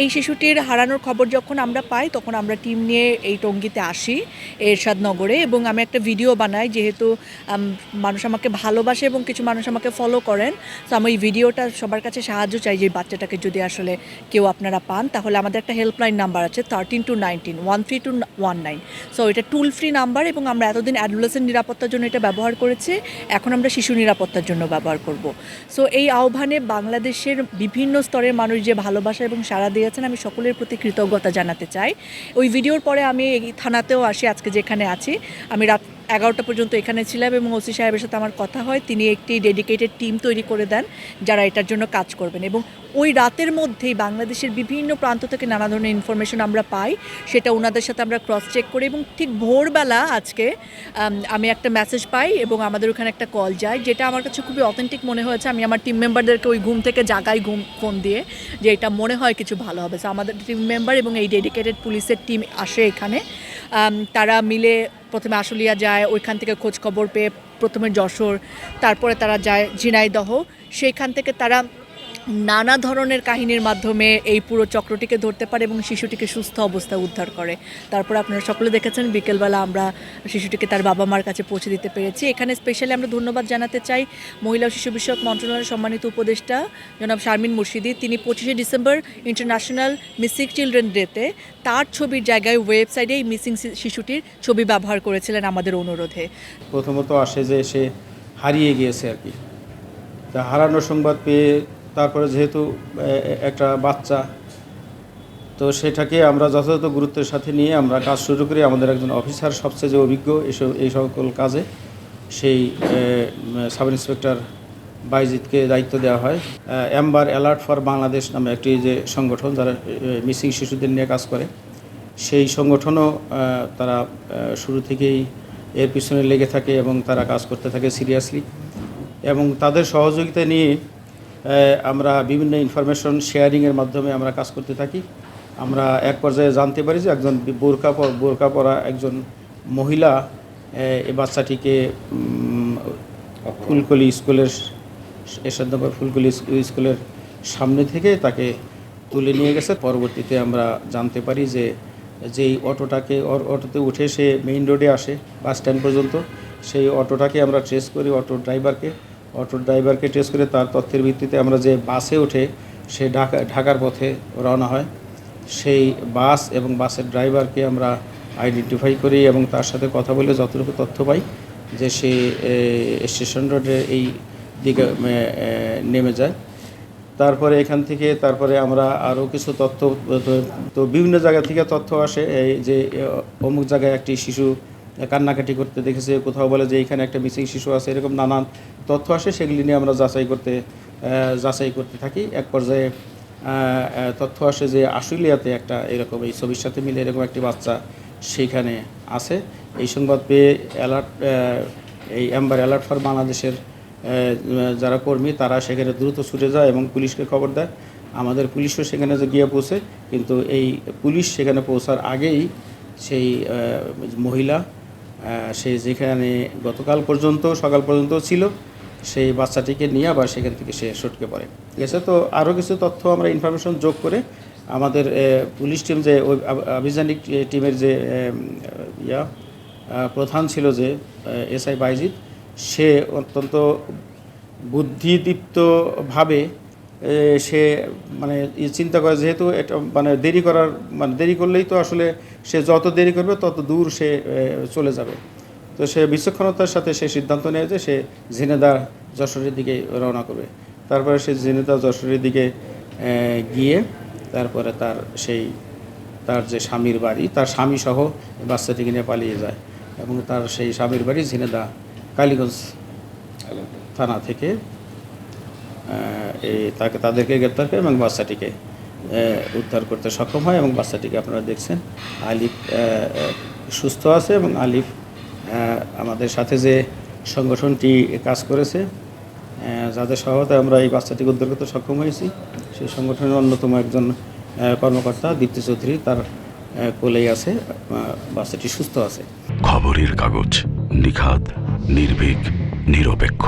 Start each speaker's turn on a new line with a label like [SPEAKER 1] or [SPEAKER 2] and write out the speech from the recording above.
[SPEAKER 1] এই শিশুটির হারানোর খবর যখন আমরা পাই, তখন আমরা টিম নিয়ে এই টঙ্গিতে আসি এরশাদ নগরে এবং আমি একটা ভিডিও বানাই, যেহেতু মানুষ আমাকে ভালোবাসে এবং কিছু মানুষ আমাকে ফলো করেন। তো আমি এই ভিডিওটা সবার কাছে সাহায্য চাই যে বাচ্চাটাকে যদি আসলে কেউ আপনারা পান, তাহলে আমাদের একটা হেল্পলাইন নাম্বার আছে thirteen two nineteen one three two one nine so এটা টুল ফ্রি নাম্বার এবং আমরা এতদিন অ্যাডোলেসেন্ট নিরাপত্তার জন্য এটা ব্যবহার করেছি, এখন আমরা শিশু নিরাপত্তার জন্য ব্যবহার করব। সো এই আহ্বানে বাংলাদেশের বিভিন্ন স্তরের মানুষ যে ভালোবাসা এবং সারা সাড়া দিয়েছেন, আমি সকলের প্রতি কৃতজ্ঞতা জানাতে চাই। ওই ভিডিওর পরে আমি থানাতেও আসি, আজকে যেখানে আছি। আমি রাত এগারোটা পর্যন্ত এখানে ছিলাম এবং ওসি সাহেবের সাথে আমার কথা হয়। তিনি একটি ডেডিকেটেড টিম তৈরি করে দেন যারা এটার জন্য কাজ করবেন এবং ওই রাতের মধ্যেই বাংলাদেশের বিভিন্ন প্রান্ত থেকে নানা ধরনের ইনফরমেশন আমরা পাই। সেটা ওনাদের সাথে আমরা ক্রস চেক করি এবং ঠিক ভোরবেলা আজকে আমি একটা মেসেজ পাই এবং আমাদের ওখানে একটা কল যায় যেটা আমার কাছে খুবই অথেন্টিক মনে হয়েছে। আমি আমার টিম মেম্বারদেরকে ওই ঘুম থেকে জাগাই ঘুম, ফোন দিয়ে যে এটা মনে হয় কিছু ভালো হবে। সো আমাদের টিম মেম্বার এবং এই ডেডিকেটেড পুলিশের টিম আসে এখানে। তারা মিলে প্রথমে আশুলিয়া যায়, ওইখান থেকে খোঁজ খবর পেয়ে প্রথমে যশোর, তারপরে তারা যায় ঝিনাইদহ। সেইখান থেকে তারা নানা ধরনের কাহিনীর মাধ্যমে এই পুরো চক্রটিকে ধরতে পারে এবং শিশুটিকে সুস্থ অবস্থায় উদ্ধার করে। তারপর আপনারা সকলে দেখেছেন, বিকেলবেলা আমরা শিশুটিকে তার বাবা মার কাছে পৌঁছে দিতে পেরেছি। এখানে স্পেশালি আমরা ধন্যবাদ জানাতে চাই মহিলা শিশু বিষয়ক মন্ত্রণালয়ের সম্মানিত উপদেষ্টা জনাব শারমিন মুর্শিদি। তিনি পঁচিশে ডিসেম্বর ইন্টারন্যাশনাল মিসিং চিলড্রেন ডেতে তার ছবির জায়গায় ওয়েবসাইটে এই মিসিং শিশুটির ছবি ব্যবহার করেছিলেন আমাদের অনুরোধে।
[SPEAKER 2] প্রথমত আসে যে সে হারিয়ে গিয়েছে আর কি। তা হারানোর সংবাদ পেয়ে তারপরে যেহেতু একটা বাচ্চা, তো সেটাকে আমরা যথাযথ গুরুত্বের সাথে নিয়ে আমরা কাজ শুরু করি আমাদের একজন অফিসার সবচেয়ে যে অভিজ্ঞ এসব, এই সকল কাজে। সেই সাব ইন্সপেক্টর বাইজিৎকে দায়িত্ব দেওয়া হয়। অ্যাম্বার অ্যালার্ট ফর বাংলাদেশ নামে একটি যে সংগঠন যারা মিসিং শিশুদের নিয়ে কাজ করে, সেই সংগঠনও তারা শুরু থেকেই এর পিছনে লেগে থাকে এবং তারা কাজ করতে থাকে সিরিয়াসলি। এবং তাদের সহযোগিতা নিয়ে আমরা বিভিন্ন ইনফরমেশন শেয়ারিংয়ের মাধ্যমে আমরা কাজ করতে থাকি। আমরা এক পর্যায়ে জানতে পারি যে একজন বোরকা বোরকা পরা একজন মহিলা এই বাচ্চাটিকে ফুলকলি স্কুলের এরশাদনগর ফুলকলি স্কুলের সামনে থেকে তাকে তুলে নিয়ে গেছে। পরবর্তীতে আমরা জানতে পারি যে যেই অটোটাকে অটোতে উঠে সে মেইন রোডে আসে বাস স্ট্যান্ড পর্যন্ত। সেই অটোটাকে আমরা ট্রেস করি অটো ড্রাইভারকে অটো ড্রাইভারকে ট্রেস করে তার তথ্যের ভিত্তিতে আমরা যে বাসে উঠে সে ঢাকা, ঢাকার পথে রওনা হয়, সেই বাস এবং বাসের ড্রাইভারকে আমরা আইডেন্টিফাই করি এবং তার সাথে কথা বলে যতটুকু তথ্য পাই যে সে স্টেশন রোডে এই দিকে নেমে যায়। তারপরে এখান থেকে, তারপরে আমরা আরও কিছু তথ্য, তো বিভিন্ন জায়গা থেকে তথ্য আসে, এই যে অমুক জায়গায় একটি শিশু কান্নাকাটি করতে দেখেছে, কোথাও বলে যে এখানে একটা মিসিং শিশু আছে, এরকম নানান তথ্য আসে, সেগুলি নিয়ে আমরা যাচাই করতে যাচাই করতে থাকি। এক পর্যায়ে তথ্য আসে যে আশুলিয়াতে একটা এরকম এই ছবির সাথে মিলে এরকম একটি বাচ্চা সেইখানে আছে। এই সংবাদ পেয়ে অ্যালার্ট এই অ্যাম্বার অ্যালার্ট ফর বাংলাদেশের যারা কর্মী, তারা সেখানে দ্রুত ছুটে যায় এবং পুলিশকে খবর দেয়। আমাদের পুলিশও সেখানে গিয়ে পৌঁছে, কিন্তু এই পুলিশ সেখানে পৌঁছার আগেই সেই মহিলা সে যেখানে গতকাল পর্যন্ত, সকাল পর্যন্ত ছিল, সেই বাচ্চাটিকে নিয়ে আবার সেখান থেকে সে সটকে পড়ে। ঠিক আছে? তো আরও কিছু তথ্য আমরা ইনফরমেশন যোগ করে আমাদের পুলিশ টিম যে, ওই আভিযানিক টিমের যে ইয়া প্রধান ছিল যে এসআই বাইজিৎ, সে অত্যন্ত বুদ্ধিদীপ্তভাবে সে মানে চিন্তা করে যেহেতু এটা মানে দেরি করার মানে দেরি করলেই তো আসলে সে যত দেরি করবে তত দূর সে চলে যাবে। তো সে বিচক্ষণতার সাথে সে সিদ্ধান্ত নেয় যে সে ঝিনেদা যশোরের দিকে রওনা করবে। তারপরে সে ঝিনেদা যশোরের দিকে গিয়ে তারপরে তার সেই তার যে স্বামীর বাড়ি তার স্বামী সহ বাচ্চাটিকে নিয়ে পালিয়ে যায় এবং তার সেই স্বামীর বাড়ি ঝিনেদা কালীগঞ্জ। থানা থেকে এই তাকে তাদেরকে গ্রেপ্তার করে এবং বাচ্চাটিকে উদ্ধার করতে সক্ষম হয় এবং বাচ্চাটিকে আপনারা দেখছেন। আলিফ সুস্থ আছে এবং আলিফ আমাদের সাথে যে সংগঠনটি কাজ করেছে যাদের সহায়তায় আমরা এই বাচ্চাটিকে উদ্ধার করতে সক্ষম হয়েছি, সেই সংগঠনের অন্যতম একজন কর্মকর্তা দীপ্তি চৌধুরী তার কোলেই আছে বাচ্চাটি সুস্থ আছে।
[SPEAKER 3] খবরের কাগজ নিখাদ, নির্ভীক, নিরপেক্ষ।